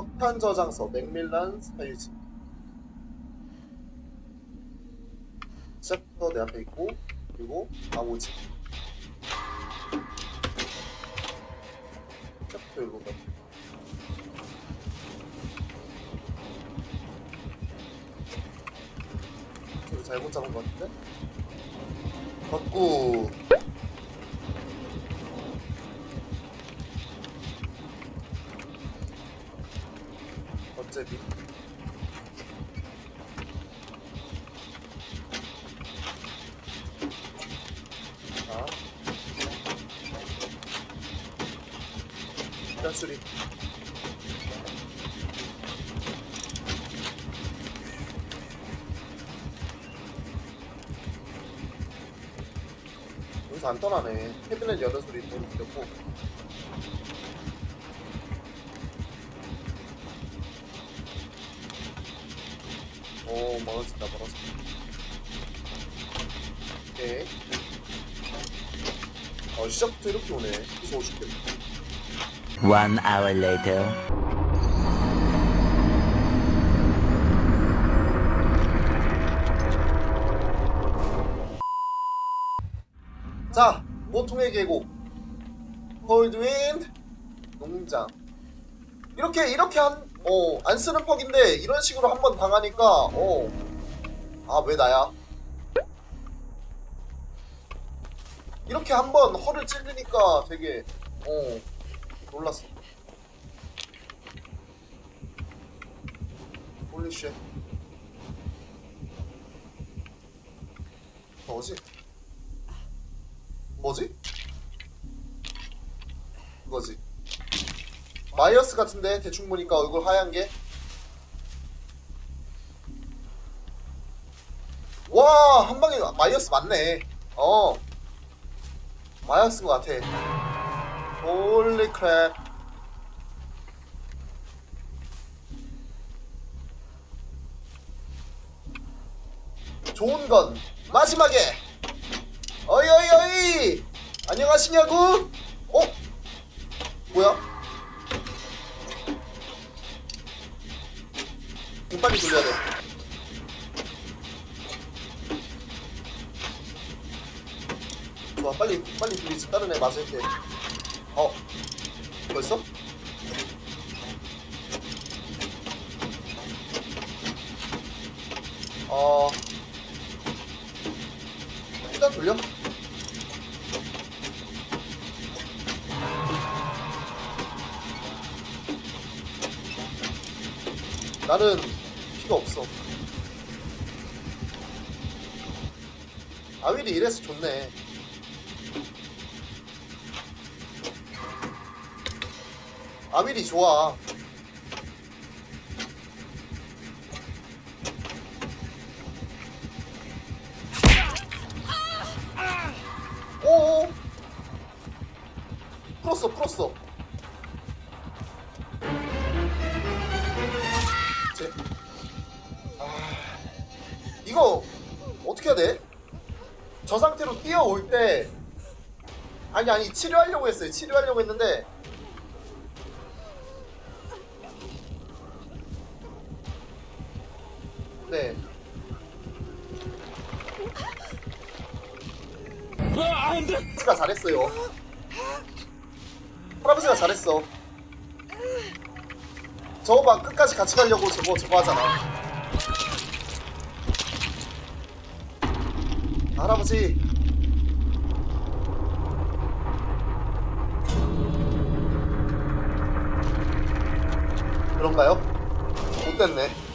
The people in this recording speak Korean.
폭탄 저장소 맥밀란 사유지 챕터 내 앞에 있고 그리고 아오지. 이거 봐 이거 잘못 잡은 것 같은데? 받고 어차피. 자. 일단 수리. 여기서 안 떠나네. 캐비넷 여는 소리 또 들렸고 오 멀어진다 멀어진다. 오케이. 어 시작부터 이렇게 오네. 무서워 죽겠다 One hour later. 자 모통의 계곡. 홀드윈 농장. 이렇게 이렇게 한 어 안 쓰는 퍽인데 이런 식으로 한 번 당하니까 어 아 왜 나야? 이렇게 한 번 허를 찔리니까 되게 어 놀랐어. 홀리쉣 뭐지? 뭐지? 이거지 마이어스 같은데 대충 보니까 얼굴 하얀 게 와, 한 방에 마이어스 맞네. 어. 마이어스인 것 같아. 홀리 크랩. 좋은 건 마지막에 어이 어이 어이 안녕하시냐고 어 뭐야 좀 빨리 돌려야 돼. 좋아 빨리 빨리 돌리지 다른 애 맞을 때어. 벌써? 어. 일단 돌려. 나는 피가 없어. 아윌이 이래서 좋네. 아윌이 좋아. 오오. 풀었어, 풀었어. 이거 어떻게 해야 돼? 저 상태로 뛰어올 때 아니 아니 치료하려고 했어요. 치료하려고 했는데 네. 할아버지가 잘했어요. 할아버지가 잘했어. 저거 봐 끝까지 같이 가려고 저거 저거 하잖아 할아버지 그런가요? 못됐네